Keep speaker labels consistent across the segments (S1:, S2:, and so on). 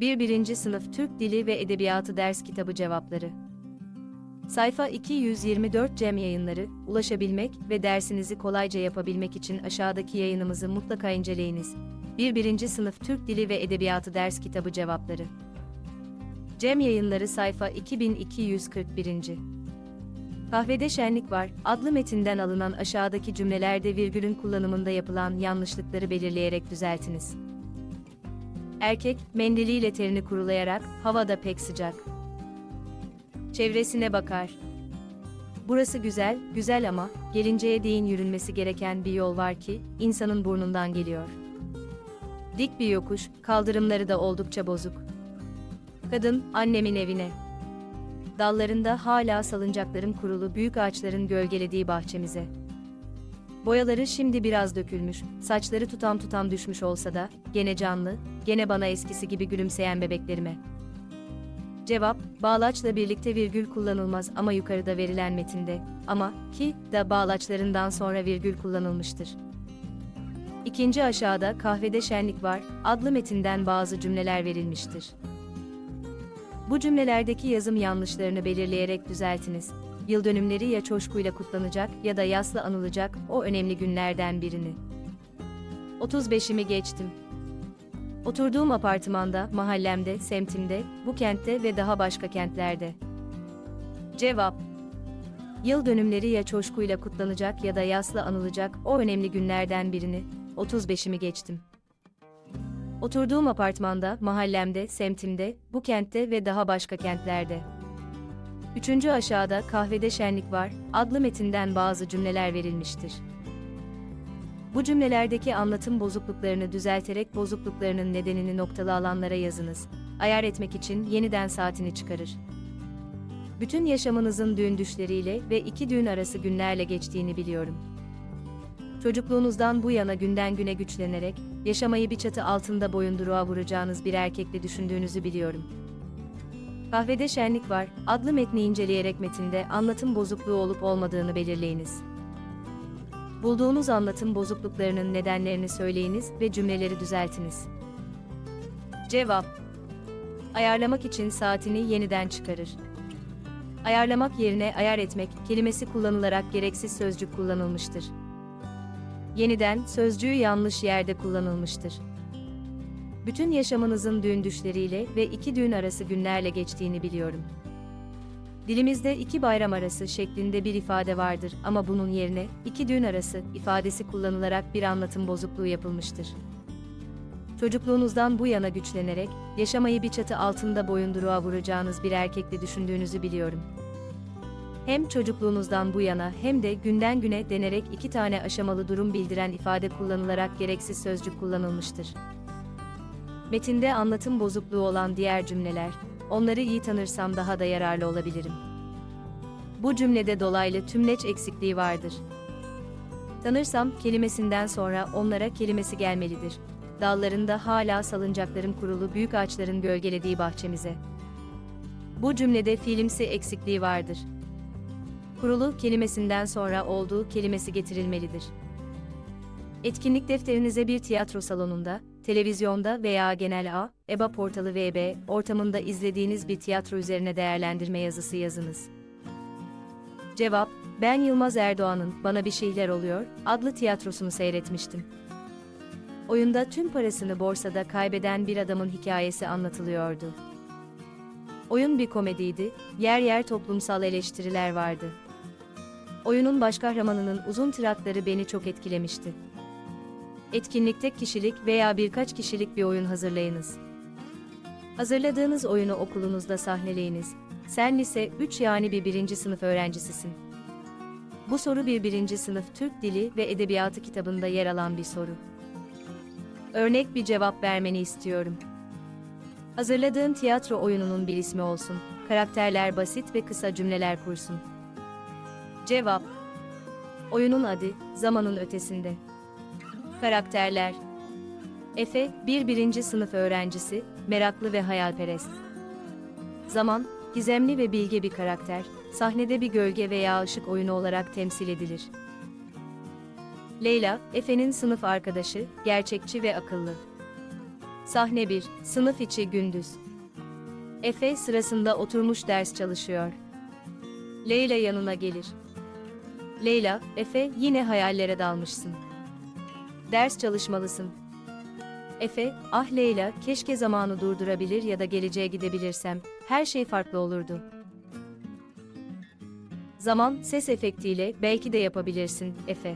S1: 1. 1. Sınıf Türk Dili ve Edebiyatı Ders Kitabı Cevapları Sayfa 224 Cem Yayınları, ulaşabilmek ve dersinizi kolayca yapabilmek için aşağıdaki yayınımızı mutlaka inceleyiniz. 1. 1. Sınıf Türk Dili ve Edebiyatı Ders Kitabı Cevapları Cem Yayınları sayfa 2241. Kahvede Şenlik Var adlı metinden alınan aşağıdaki cümlelerde virgülün kullanımında yapılan yanlışlıkları belirleyerek düzeltiniz. Erkek, mendiliyle terini kurulayarak, havada pek sıcak. Çevresine bakar. Burası güzel, güzel ama, gelinceye değin yürünmesi gereken bir yol var ki, insanın burnundan geliyor. Dik bir yokuş, kaldırımları da oldukça bozuk. Kadın, annemin evine. Dallarında hala salıncakların kurulu büyük ağaçların gölgelediği bahçemize. Boyaları şimdi biraz dökülmüş, saçları tutam tutam düşmüş olsa da, gene canlı, gene bana eskisi gibi gülümseyen bebeklerime. Cevap, bağlaçla birlikte virgül kullanılmaz ama yukarıda verilen metinde, ama, ki, da bağlaçlarından sonra virgül kullanılmıştır. İkinci aşağıda kahvede şenlik var, adlı metinden bazı cümleler verilmiştir. Bu cümlelerdeki yazım yanlışlarını belirleyerek düzeltiniz. Yıl dönümleri ya coşkuyla kutlanacak ya da yasla anılacak o önemli günlerden birini. 35'imi geçtim. Oturduğum apartmanda, mahallemde, semtimde, bu kentte ve daha başka kentlerde. Cevap Yıl dönümleri ya coşkuyla kutlanacak ya da yasla anılacak o önemli günlerden birini, 35'imi geçtim. Oturduğum apartmanda, mahallemde, semtimde, bu kentte ve daha başka kentlerde. Üçüncü aşağıda kahvede şenlik var, adlı metinden bazı cümleler verilmiştir. Bu cümlelerdeki anlatım bozukluklarını düzelterek bozukluklarının nedenini noktalı alanlara yazınız. Ayar etmek için yeniden saatini çıkarır. Bütün yaşamınızın düğün düşleriyle ve iki düğün arası günlerle geçtiğini biliyorum. Çocukluğunuzdan bu yana günden güne güçlenerek, yaşamayı bir çatı altında boyunduruğa vuracağınız bir erkekle düşündüğünüzü biliyorum. Kahvede Şenlik Var adlı metni inceleyerek metinde anlatım bozukluğu olup olmadığını belirleyiniz. Bulduğunuz anlatım bozukluklarının nedenlerini söyleyiniz ve cümleleri düzeltiniz. Cevap Ayarlamak için saatini yeniden çıkarır. Ayarlamak yerine ayar etmek kelimesi kullanılarak gereksiz sözcük kullanılmıştır. Yeniden sözcüğü yanlış yerde kullanılmıştır. Bütün yaşamınızın düğün düşleriyle ve iki düğün arası günlerle geçtiğini biliyorum. Dilimizde iki bayram arası şeklinde bir ifade vardır ama bunun yerine iki düğün arası ifadesi kullanılarak bir anlatım bozukluğu yapılmıştır. Çocukluğunuzdan bu yana güçlenerek, yaşamayı bir çatı altında boyunduruğa vuracağınız bir erkekle düşündüğünüzü biliyorum. Hem çocukluğunuzdan bu yana hem de günden güne denerek iki tane aşamalı durum bildiren ifade kullanılarak gereksiz sözcük kullanılmıştır. Metinde anlatım bozukluğu olan diğer cümleler, onları iyi tanırsam daha da yararlı olabilirim. Bu cümlede dolaylı tümleç eksikliği vardır. Tanırsam kelimesinden sonra onlara kelimesi gelmelidir. Dallarında hala salıncakların kurulu büyük ağaçların gölgelediği bahçemize. Bu cümlede fiilimsi eksikliği vardır. Kurulu kelimesinden sonra olduğu kelimesi getirilmelidir. Etkinlik defterinize bir tiyatro salonunda, televizyonda veya genel A, EBA portalı VB ortamında izlediğiniz bir tiyatro üzerine değerlendirme yazısı yazınız. Cevap, ben Yılmaz Erdoğan'ın Bana Bir Şeyler Oluyor adlı tiyatrosunu seyretmiştim. Oyunda tüm parasını borsada kaybeden bir adamın hikayesi anlatılıyordu. Oyun bir komediydi, yer yer toplumsal eleştiriler vardı. Oyunun baş kahramanının uzun tiratları beni çok etkilemişti. Etkinlikte kişilik veya birkaç kişilik bir oyun hazırlayınız. Hazırladığınız oyunu okulunuzda sahneleyiniz. Sen lise 3 yani bir birinci sınıf öğrencisisin. Bu soru bir birinci sınıf Türk Dili ve Edebiyatı kitabında yer alan bir soru. Örnek bir cevap vermeni istiyorum. Hazırladığın tiyatro oyununun bir ismi olsun. Karakterler basit ve kısa cümleler kursun. Cevap Oyunun adı, zamanın ötesinde. Karakterler Efe, bir birinci sınıf öğrencisi, meraklı ve hayalperest. Zaman, gizemli ve bilge bir karakter, sahnede bir gölge veya ışık oyunu olarak temsil edilir. Leyla, Efe'nin sınıf arkadaşı, gerçekçi ve akıllı. Sahne 1, sınıf içi gündüz. Efe sırasında oturmuş ders çalışıyor. Leyla yanına gelir. Leyla, Efe yine hayallere dalmışsın. Ders çalışmalısın. Efe, ah Leyla, keşke zamanı durdurabilir ya da geleceğe gidebilirsem, her şey farklı olurdu. Zaman, ses efektiyle belki de yapabilirsin, Efe.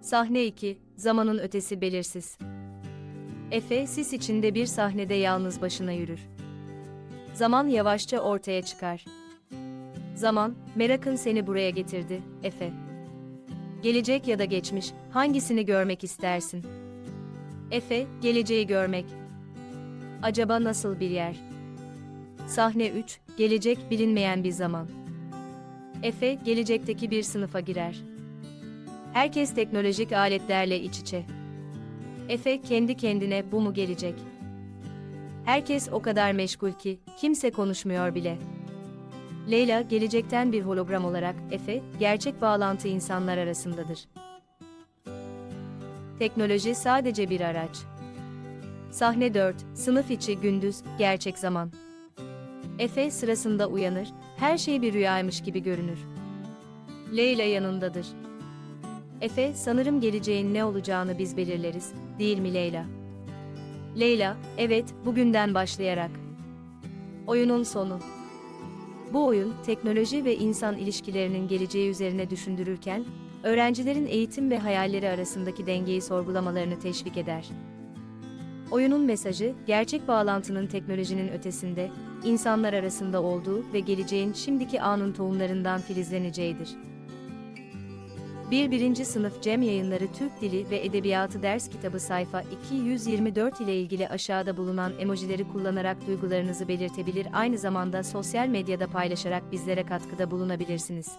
S1: Sahne 2, zamanın ötesi belirsiz. Efe, sis içinde bir sahnede yalnız başına yürür. Zaman yavaşça ortaya çıkar. Zaman, merakın seni buraya getirdi, Efe. Gelecek ya da geçmiş, hangisini görmek istersin? Efe, geleceği görmek. Acaba nasıl bir yer? Sahne 3, gelecek bilinmeyen bir zaman. Efe, gelecekteki bir sınıfa girer. Herkes teknolojik aletlerle iç içe. Efe kendi kendine bu mu gelecek? Herkes o kadar meşgul ki kimse konuşmuyor bile. Leyla gelecekten bir hologram olarak Efe, gerçek bağlantı insanlar arasındadır. Teknoloji sadece bir araç. Sahne 4, sınıf içi gündüz, gerçek zaman. Efe sırasında uyanır, her şey bir rüyaymış gibi görünür. Leyla yanındadır. Efe, sanırım geleceğin ne olacağını biz belirleriz, değil mi Leyla? Leyla, evet, bugünden başlayarak. Oyunun sonu. Bu oyun, teknoloji ve insan ilişkilerinin geleceği üzerine düşündürürken, öğrencilerin eğitim ve hayalleri arasındaki dengeyi sorgulamalarını teşvik eder. Oyunun mesajı, gerçek bağlantının teknolojinin ötesinde, insanlar arasında olduğu ve geleceğin şimdiki anın tohumlarından filizleneceğidir. 1. 1. Sınıf Cem Yayınları Türk Dili ve Edebiyatı Ders Kitabı sayfa 224 ile ilgili aşağıda bulunan emojileri kullanarak duygularınızı belirtebilir aynı zamanda sosyal medyada paylaşarak bizlere katkıda bulunabilirsiniz.